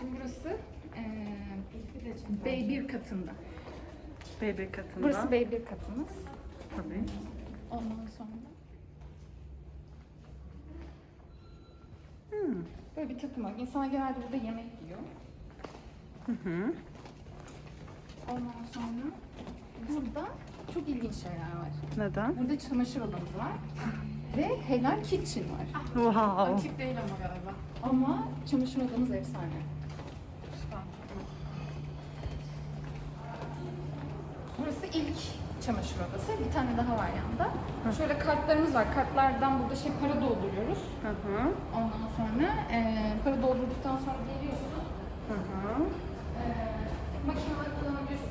Şimdi burası eee B1 katında. B1 katında. Burası B1 katımız. Tabii. Ondan sonra Hmm. böyle bir takım var. İnsanlar genelde burada yemek yiyor. Hı hı. Ondan sonra burada çok ilginç şeyler var. Neden? Burada çamaşır odamız var. Ve helal kitchen var. Wow. Açık değil ama galiba. Ama çamaşır odamız efsane. İlk çamaşır odası. Bir tane daha var yanında. Şöyle kartlarımız var. Kartlardan burada şey para dolduruyoruz. Hı hı. Ondan sonra eee para doldurduktan sonra geliyorsun. Hı hı. Eee makineleri kullanabiliyorsun.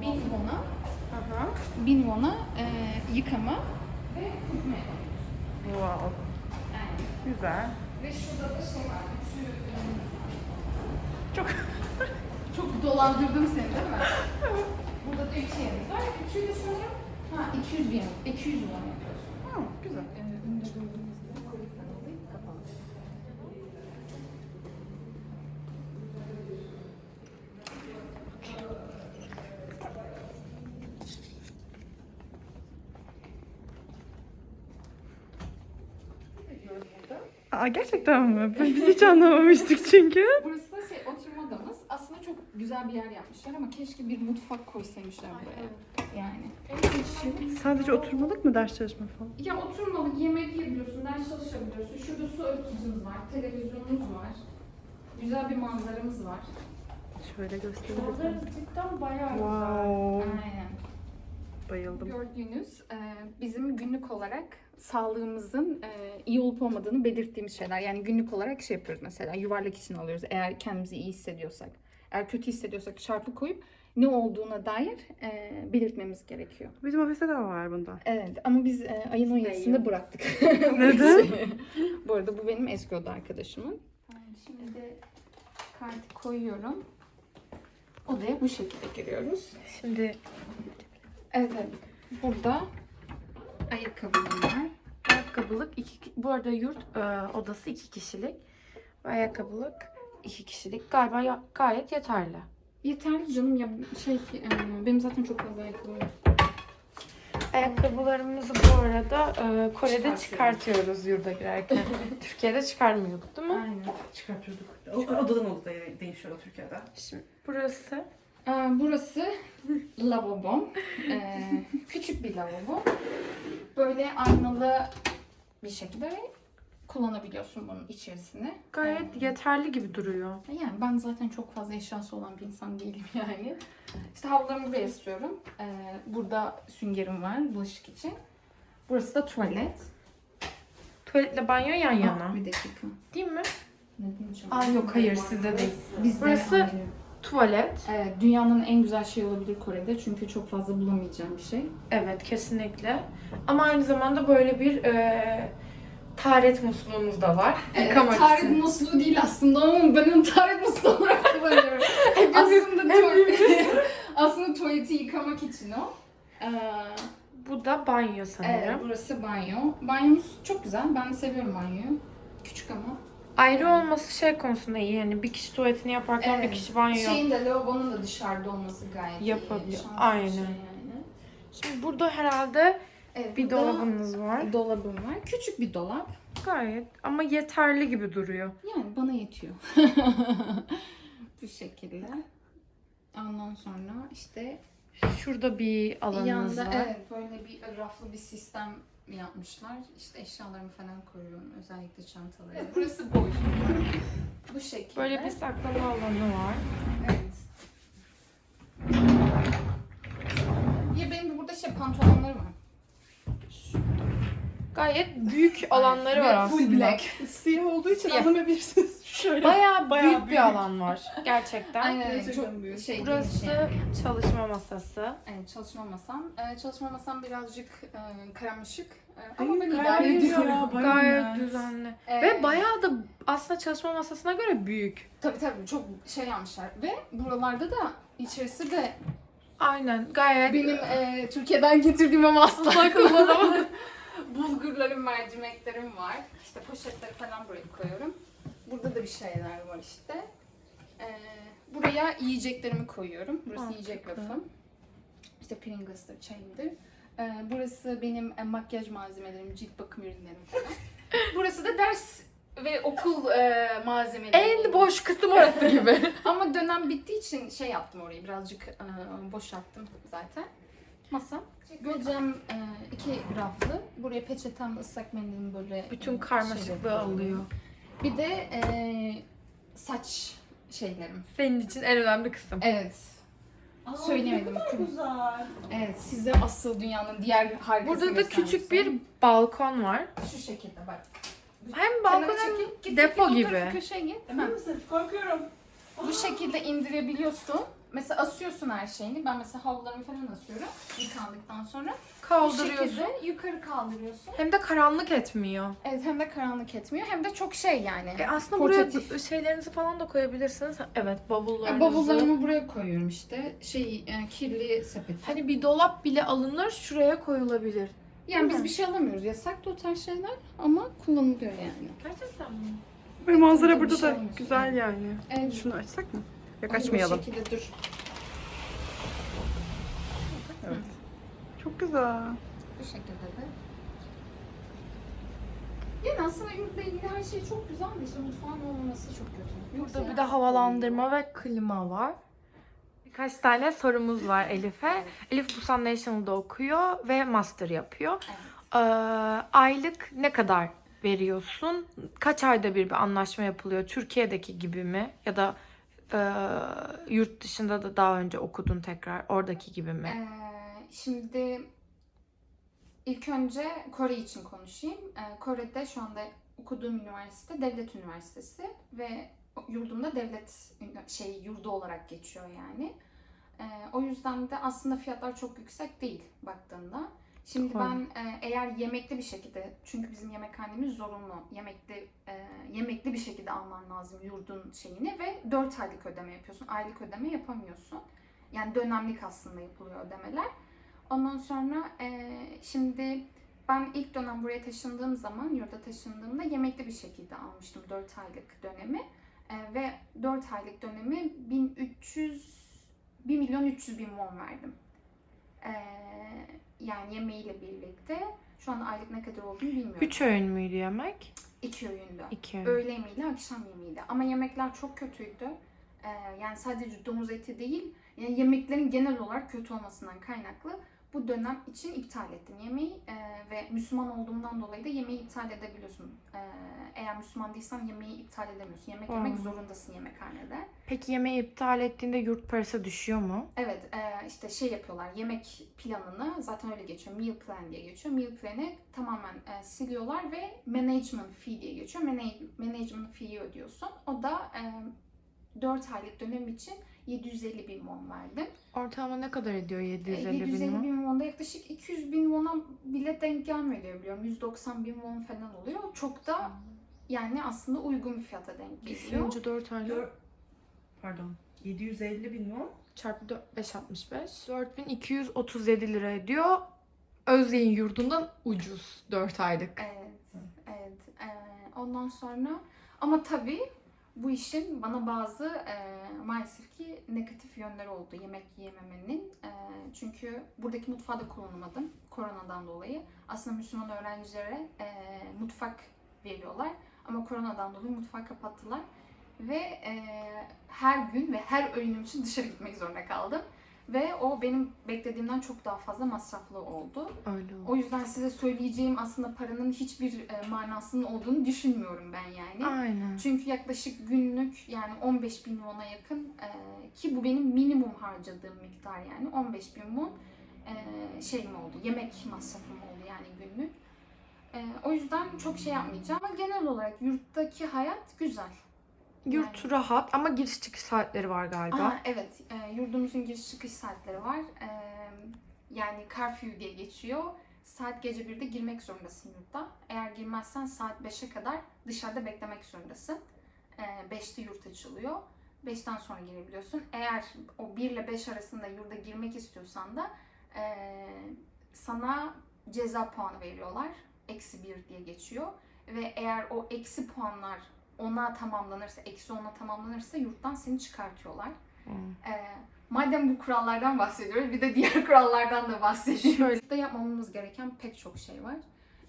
Bin won'a, Hı hı. bin won'a eee, yıkama ve kurutma yapıyoruz. Wow. Yani. Güzel. Ve şurada da şey var. Var. Çok Çok dolandırdım seni değil mi? Burada da üç yerimiz var. Üçü de sanırım ha 200 bin, 200 won yapıyoruz. Güzel. Önünde gördüğünüz gibi kolik kanalı kapalı. Aa, gerçekten mi? Biz hiç anlamamıştık çünkü. Burası da şey oturma odamız. Aslında çok güzel bir yer yapmışlar ama keşke bir mutfak koysaymışlar buraya. Yani. Sadece oturmalık mı ders çalışma falan? Ya oturmalık yemek yiyebiliyorsun, ders çalışabiliyorsun. Şurada su arıtıcımız var, televizyonumuz var. Güzel bir manzaramız var. Şöyle gösterelim. Manzara cidden bayağı güzel. Wow. Aynen. Bayıldım. Gördüğünüz e, bizim günlük olarak sağlığımızın e, iyi olup olmadığını belirttiğimiz şeyler. Yani günlük olarak şey yapıyoruz mesela yuvarlak için alıyoruz eğer kendimizi iyi hissediyorsak. Eğer kötü hissediyorsak çarpı koyup ne olduğuna dair e, belirtmemiz gerekiyor. Bizim ofiste de var bundan. Evet ama biz e, ayın 17'sinde bıraktık. Neden? bu arada bu benim eski oda arkadaşımın. Şimdi kartı koyuyorum. Odaya bu şekilde giriyoruz. Şimdi Evet, evet. Burada ayakkabılarım var. Ayakkabılık iki, bu arada yurt e, odası iki kişilik. Ayakkabılık iki kişilik. Galiba ya- gayet yeterli. Yeterli canım ya şey e, benim zaten çok fazla ayakkabım yok. Ayakkabılarımızı bu arada e, Kore'de Çıkartıyoruz. çıkartıyoruz yurda girerken. Türkiye'de çıkarmıyorduk değil mi? Aynen. çıkartıyorduk. Odadan odaya değişiyor Türkiye'de. Şimdi burası Ee, burası lavabom. Ee, küçük bir lavabo. Böyle aynalı bir şekilde kullanabiliyorsun bunun içerisine. gayet Ee, yeterli gibi duruyor. Yani ben zaten çok fazla eşyası olan bir insan değilim yani. İşte havlularımı buraya asıyorum. Ee, burada süngerim var bulaşık için. Burası da tuvalet. Tuvaletle banyo yan yana. Aa, bir dakika. Değil mi? Aa yok hayır sizde değil. Bizde Burası- ayrı. Tuvalet. Evet, dünyanın en güzel şeyi olabilir Kore'de çünkü çok fazla bulamayacağım bir şey. Evet kesinlikle. Ama aynı zamanda böyle bir e, taharet musluğumuz da var. Yıkamak tarih için. musluğu değil aslında ama ben onu tarih musluğu olarak kullanıyorum. aslında, tuvalet, aslında tuvaleti yıkamak için o. Ee, Bu da banyo evet, sanırım. burası banyo. Banyomuz çok güzel. Ben de seviyorum banyoyu. Küçük ama. Ayrı olması şey konusunda iyi. Yani bir kişi tuvaletini yaparken Evet. bir kişi banyo Şeyin de lavabonun da dışarıda olması gayet Yapabiliyor. iyi. Bir Aynen. Şey yani. Şimdi burada herhalde Evet, bir burada dolabınız var. dolabım var. Küçük bir dolap. Gayet ama yeterli gibi duruyor. Yani bana yetiyor. Bu şekilde. Ondan sonra işte Şurada bir alanınız Yanda var. evet böyle bir raflı bir sistem yapmışlar. İşte eşyalarımı falan koyuyorum. Özellikle çantaları. burası boy. Bu şekilde. Böyle bir saklama alanı var. Evet. Ya benim burada şey pantolonlarım var. Gayet büyük alanları var aslında. Full black. Siyah olduğu için Siyah. anlamayabilirsiniz. Şöyle. Bayağı, Bayağı büyük, büyük. bir alan var. Gerçekten. Aynen Gerçekten çok büyük. şey Burası şey. çalışma masası. Evet, çalışma masam. Ee, çalışma masam birazcık e, karmaşık. E, ama ben gayet idare güzel ediyorum. bayağı Gayet nice. düzenli. Ee, Ve bayağı da aslında çalışma masasına göre büyük. Tabii tabii çok şey yapmışlar. Ve buralarda da içerisi de Aynen gayet benim e, Türkiye'den getirdiğim ama asla kullanamam. Bulgurlarım, mercimeklerim var. İşte poşetleri falan buraya koyuyorum. Burada da bir şeyler var işte. buraya yiyeceklerimi koyuyorum. Burası Mantıklı. yiyecek rafım. İşte Pringles'tır, çayımdır. Ee, burası benim e, makyaj malzemelerim, cilt bakım ürünlerim falan. burası da ders ve okul e, malzemeleri. En boş kısım orası gibi. Ama dönem bittiği için şey yaptım orayı birazcık e, boşalttım zaten. Masam. Göcem e, iki raflı. Buraya peçetem, ıslak mendilim böyle. Bütün e, şeyleri karmaşıklığı koyuyorum. alıyor. Bir de e, saç şeylerim. Senin için en önemli kısım. Evet. Aa, Söyleyemedim. Ne kadar güzel. Evet, size asıl dünyanın diğer harikasını Burada da küçük bir balkon var. Şu şekilde bak. Hem balkon Kenara hem çekil, git, depo git, gibi. Köşeye git. Ha. Emin misin? Korkuyorum. Bu şekilde indirebiliyorsun. Mesela asıyorsun her şeyini. Ben mesela havlularımı falan asıyorum yıkandıktan sonra. Bu kaldırıyorsun. şekilde yukarı kaldırıyorsun. Hem de karanlık etmiyor. Evet hem de karanlık etmiyor hem de çok şey yani. E aslında Portatif. buraya şeylerinizi falan da koyabilirsiniz. Evet bavullarınızı. Bavullarımı buraya koyuyorum işte. Şey e, kirli sepet. Hani bir dolap bile alınır şuraya koyulabilir. Yani biz bir şey alamıyoruz. Yasak da o tarz şeyler ama kullanılıyor yani. Gerçekten mi? Ve manzara burada şey da olmuş güzel yani. Evet. Şunu açsak mı? Yok açmayalım. Bu şekilde dur. Evet. Çok güzel. Bu şekilde de. Yani aslında yurtla ilgili her şey çok güzel de işte mutfağın olmaması çok kötü. Yoksa Burada bir de havalandırma ve klima var. Birkaç tane sorumuz var Elif'e. Elif Busan National'da okuyor ve master yapıyor. Ee, aylık ne kadar veriyorsun? Kaç ayda bir bir anlaşma yapılıyor? Türkiye'deki gibi mi? Ya da e, yurt dışında da daha önce okudun tekrar oradaki gibi mi? Ee, şimdi ilk önce Kore için konuşayım. Ee, Kore'de şu anda okuduğum üniversite devlet üniversitesi ve yurdumda devlet şey yurdu olarak geçiyor yani. Ee, o yüzden de aslında fiyatlar çok yüksek değil baktığında. Şimdi Doğru. ben e, eğer yemekli bir şekilde çünkü bizim yemekhanemiz zorunlu. Yemekli e, yemekli bir şekilde alman lazım yurdun şeyini ve 4 aylık ödeme yapıyorsun. Aylık ödeme yapamıyorsun. Yani dönemlik aslında yapılıyor ödemeler. Ondan sonra e, şimdi ben ilk dönem buraya taşındığım zaman, yurda taşındığımda yemekli bir şekilde almıştım 4 aylık dönemi. E, ve 4 aylık dönemi 1300, 1 milyon 300 bin won verdim. E, yani yemeğiyle birlikte. Şu an aylık ne kadar olduğunu bilmiyorum. Üç öğün müydü yemek? İki öğündü. İki öğün. Öğle yemeğiyle akşam yemeğiyle. Ama yemekler çok kötüydü. Ee, yani sadece domuz eti değil, yani yemeklerin genel olarak kötü olmasından kaynaklı bu dönem için iptal ettim yemeği Ee, ve Müslüman olduğumdan dolayı da yemeği iptal edebiliyorsun. Ee, eğer Müslüman değilsen yemeği iptal edemiyorsun. Yemek yemek Hmm. zorundasın yemekhanede. Peki yemeği iptal ettiğinde yurt parası düşüyor mu? Evet e, işte şey yapıyorlar yemek planını zaten öyle geçiyor meal plan diye geçiyor. Meal planı tamamen e, siliyorlar ve management fee diye geçiyor. Manage, management fee'yi ödüyorsun. O da e, 4 aylık dönem için 750 bin won verdim. Ortalama ne kadar ediyor E, 750 bin 750 mi? bin won'da yaklaşık 200 bin won'a bile denk gelmiyor diye biliyorum. 190 bin won falan oluyor. Çok da yani aslında uygun bir fiyata denk geliyor. Düşününce 4 aylık. Dör- Pardon. 750 bin won. çarpı 4, 565. 4237 lira ediyor. Özyeğin yurdundan ucuz 4 aylık. Evet, evet. Ee, ondan sonra ama tabii bu işin bana bazı e, maalesef ki negatif yönleri oldu yemek yiyememenin. E, çünkü buradaki mutfağı da kullanamadım koronadan dolayı. Aslında Müslüman öğrencilere e, mutfak veriyorlar ama koronadan dolayı mutfağı kapattılar. Ve e, her gün ve her öğünüm için dışarı gitmek zorunda kaldım. Ve o benim beklediğimden çok daha fazla masraflı oldu. Öyle oldu. O yüzden size söyleyeceğim aslında paranın hiçbir e, manasının olduğunu düşünmüyorum ben yani. Aynen. Çünkü yaklaşık günlük yani 15 bin won'a yakın e, ki bu benim minimum harcadığım miktar yani 15 bin won e, şeyim oldu yemek masrafım oldu yani günlük. E, o yüzden çok şey yapmayacağım ama genel olarak yurttaki hayat güzel. Yurt Yani- rahat ama giriş çıkış saatleri var galiba. Aha, evet, e, yurdumuzun giriş çıkış saatleri var. E, yani curfew diye geçiyor. Saat gece 1'de girmek zorundasın yurtta. Eğer girmezsen saat 5'e kadar dışarıda beklemek zorundasın. E, 5'te yurt açılıyor. 5'ten sonra girebiliyorsun. Eğer o 1 ile 5 arasında yurda girmek istiyorsan da e, sana ceza puanı veriyorlar. Eksi 1 diye geçiyor. Ve eğer o eksi puanlar ona tamamlanırsa, eksi ona tamamlanırsa yurttan seni çıkartıyorlar. Hmm. Ee, madem bu kurallardan bahsediyoruz bir de diğer kurallardan da bahsedelim. Burada yapmamamız gereken pek çok şey var.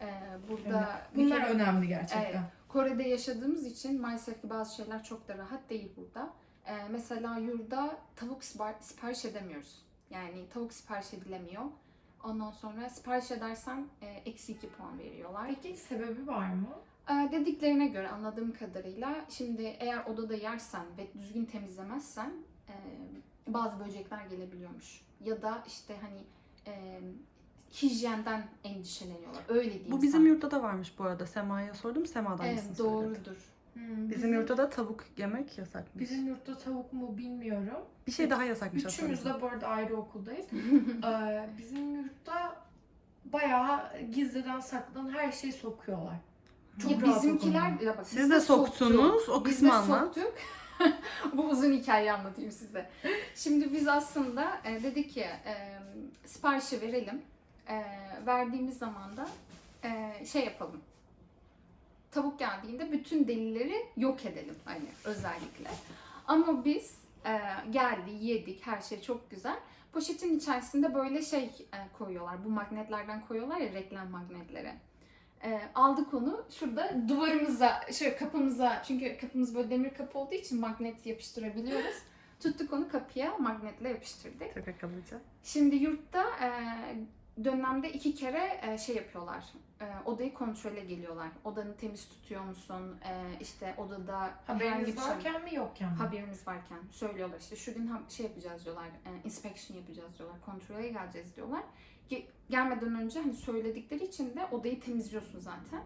Ee, burada bir Bunlar kere- önemli gerçekten. Evet. Kore'de yaşadığımız için maalesef ki bazı şeyler çok da rahat değil burada. Ee, mesela yurda tavuk sipar- sipariş edemiyoruz. Yani tavuk sipariş edilemiyor. Ondan sonra sipariş edersen e, eksi 2 puan veriyorlar. Peki sebebi var mı? Ee, dediklerine göre anladığım kadarıyla şimdi eğer odada yersen ve düzgün temizlemezsen e, bazı böcekler gelebiliyormuş. Ya da işte hani e, hijyenden endişeleniyorlar. Öyle diyeyim Bu bizim sana. yurtta da varmış bu arada. Sema'ya sordum. Sema da aynısını Evet, söyledi. doğrudur. Hmm, Bizim yurtta da tavuk yemek yasakmış. Bizim yurtta tavuk mu bilmiyorum. Bir şey daha yasakmış Üçümüz aslında. de bu arada ayrı okuldayız. Ee, bizim yurtta bayağı gizliden saklanan her şeyi sokuyorlar. Çok Ya rahat o bizimkiler ya bak, Siz de soktuk. soktunuz. O Biz kısmı de anlat. soktuk. Bu uzun hikayeyi anlatayım size. Şimdi biz aslında e, dedik ki e, siparişi verelim. E, verdiğimiz zaman da e, şey yapalım. Tavuk geldiğinde bütün delilleri yok edelim hani özellikle. Ama biz e, geldi, yedik, her şey çok güzel. Poşetin içerisinde böyle şey e, koyuyorlar. Bu magnetlerden koyuyorlar ya reklam magnetleri. E, aldık onu şurada duvarımıza, şöyle kapımıza çünkü kapımız böyle demir kapı olduğu için magnet yapıştırabiliyoruz. Tuttuk onu kapıya magnetle yapıştırdık. Çok akıllıca. Şimdi yurtta e, dönemde iki kere e, şey yapıyorlar. E, odayı kontrole geliyorlar. Odanı temiz tutuyor musun? E, işte odada herhangi Haberiniz bir şey varken mi yokken mi? haberimiz varken söylüyorlar işte şu gün ha- şey yapacağız diyorlar. E, inspection yapacağız diyorlar. Kontrole geleceğiz diyorlar. Ge- gelmeden önce hani söyledikleri için de odayı temizliyorsun zaten.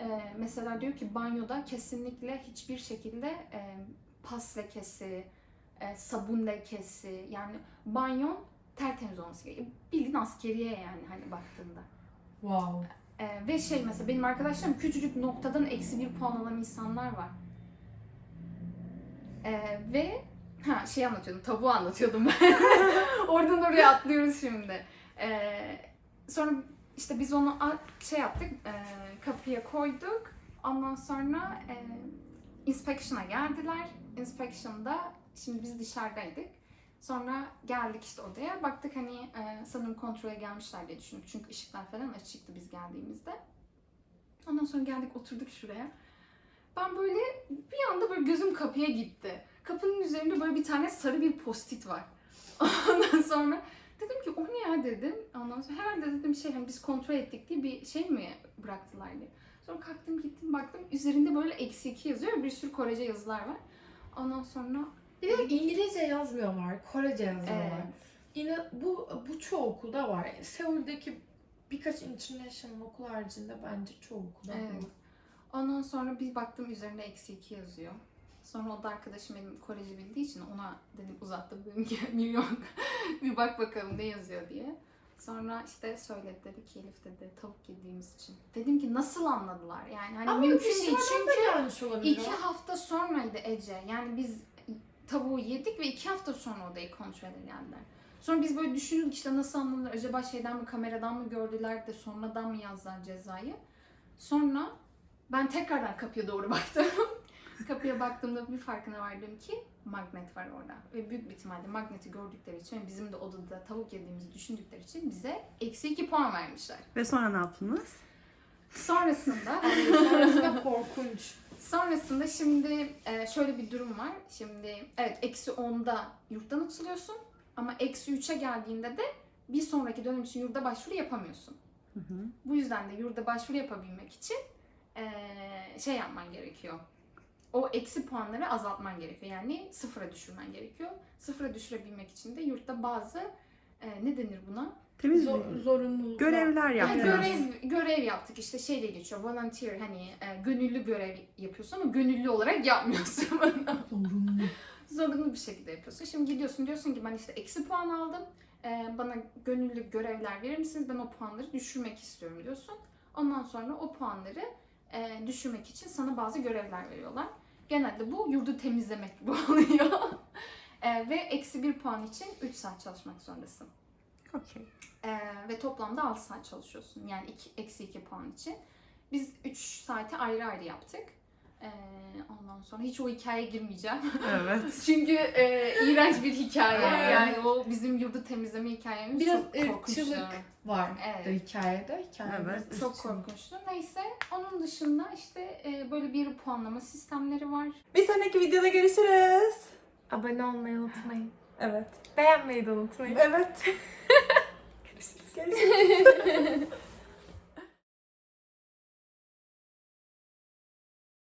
E, mesela diyor ki banyoda kesinlikle hiçbir şekilde e, pas lekesi, e, sabun lekesi yani banyon tertemiz olması gerekiyor. Bildiğin askeriye yani hani baktığında. Wow. Ee, ve şey mesela benim arkadaşlarım küçücük noktadan eksi bir puan alan insanlar var. Ee, ve ha şey anlatıyordum, tavuğu anlatıyordum ben. Oradan oraya atlıyoruz şimdi. Ee, sonra işte biz onu şey yaptık, e, kapıya koyduk. Ondan sonra e, inspection'a geldiler. Inspection'da şimdi biz dışarıdaydık. Sonra geldik işte odaya. Baktık hani e, sanırım kontrole gelmişler diye düşündük. Çünkü ışıklar falan açıktı biz geldiğimizde. Ondan sonra geldik oturduk şuraya. Ben böyle bir anda böyle gözüm kapıya gitti. Kapının üzerinde böyle bir tane sarı bir postit var. Ondan sonra dedim ki o ne ya dedim. Ondan sonra herhalde dedim şey hani biz kontrol ettik diye bir şey mi bıraktılar diye. Sonra kalktım gittim baktım üzerinde böyle eksi iki yazıyor bir sürü Korece yazılar var. Ondan sonra Bir de İngilizce yazmıyorlar, Korece yazıyorlar. evet. Yine bu bu çoğu okulda var. Seul'deki birkaç international okul haricinde bence çoğu okulda Evet. var. Ondan sonra bir baktım üzerinde eksi iki yazıyor. Sonra o da arkadaşım benim Korece bildiği için ona dedim uzattım dedim ki milyon bir bak bakalım ne yazıyor diye. Sonra işte söyledi dedi ki Elif dedi tavuk yediğimiz için. Dedim ki nasıl anladılar yani hani Ama mümkün değil çünkü iki hafta sonraydı Ece yani biz tavuğu yedik ve iki hafta sonra odayı kontrole geldiler. Sonra biz böyle düşündük işte nasıl anladılar acaba şeyden mi kameradan mı gördüler de sonradan mı yazdılar cezayı. Sonra ben tekrardan kapıya doğru baktım. Kapıya baktığımda bir farkına vardım ki magnet var orada. Ve büyük bir ihtimalle magneti gördükleri için bizim de odada tavuk yediğimizi düşündükleri için bize eksi iki puan vermişler. Ve sonra ne yaptınız? Sonrasında Sonrası da korkunç. Sonrasında şimdi e, şöyle bir durum var. Şimdi evet eksi 10'da yurttan atılıyorsun ama eksi 3'e geldiğinde de bir sonraki dönem için yurda başvuru yapamıyorsun. Hı hı. Bu yüzden de yurda başvuru yapabilmek için e, şey yapman gerekiyor. O eksi puanları azaltman gerekiyor. Yani sıfıra düşürmen gerekiyor. Sıfıra düşürebilmek için de yurtta bazı e, ne denir buna? Temiz Zor, zorunluluk. Görevler Yani yaptınız. görev görev yaptık işte şeyle geçiyor volunteer hani e, gönüllü görev yapıyorsun ama gönüllü olarak yapmıyorsun. Zorunlu. Zorunlu bir şekilde yapıyorsun. Şimdi gidiyorsun diyorsun ki ben işte eksi puan aldım. E, bana gönüllü görevler verir misiniz? Ben o puanları düşürmek istiyorum diyorsun. Ondan sonra o puanları e, düşürmek için sana bazı görevler veriyorlar. Genelde bu yurdu temizlemek gibi oluyor. E, ve eksi bir puan için 3 saat çalışmak zorundasın. Okey. Ee, ve toplamda 6 saat çalışıyorsun. Yani iki, eksi 2 puan için. Biz 3 saati ayrı ayrı yaptık. Ee, ondan sonra hiç o hikayeye girmeyeceğim. Evet. Çünkü e, iğrenç bir hikaye. Evet. Yani o bizim yurdu temizleme hikayemiz Biraz çok korkunçtu. ırkçılık var Evet. hikayede. Hikayede Evet. Çok korkunçtu. Neyse onun dışında işte e, böyle bir puanlama sistemleri var. Bir sonraki videoda görüşürüz. Abone olmayı unutmayın. Evet. Beğenmeyi de unutmayın. Evet. görüşürüz. Görüşürüz.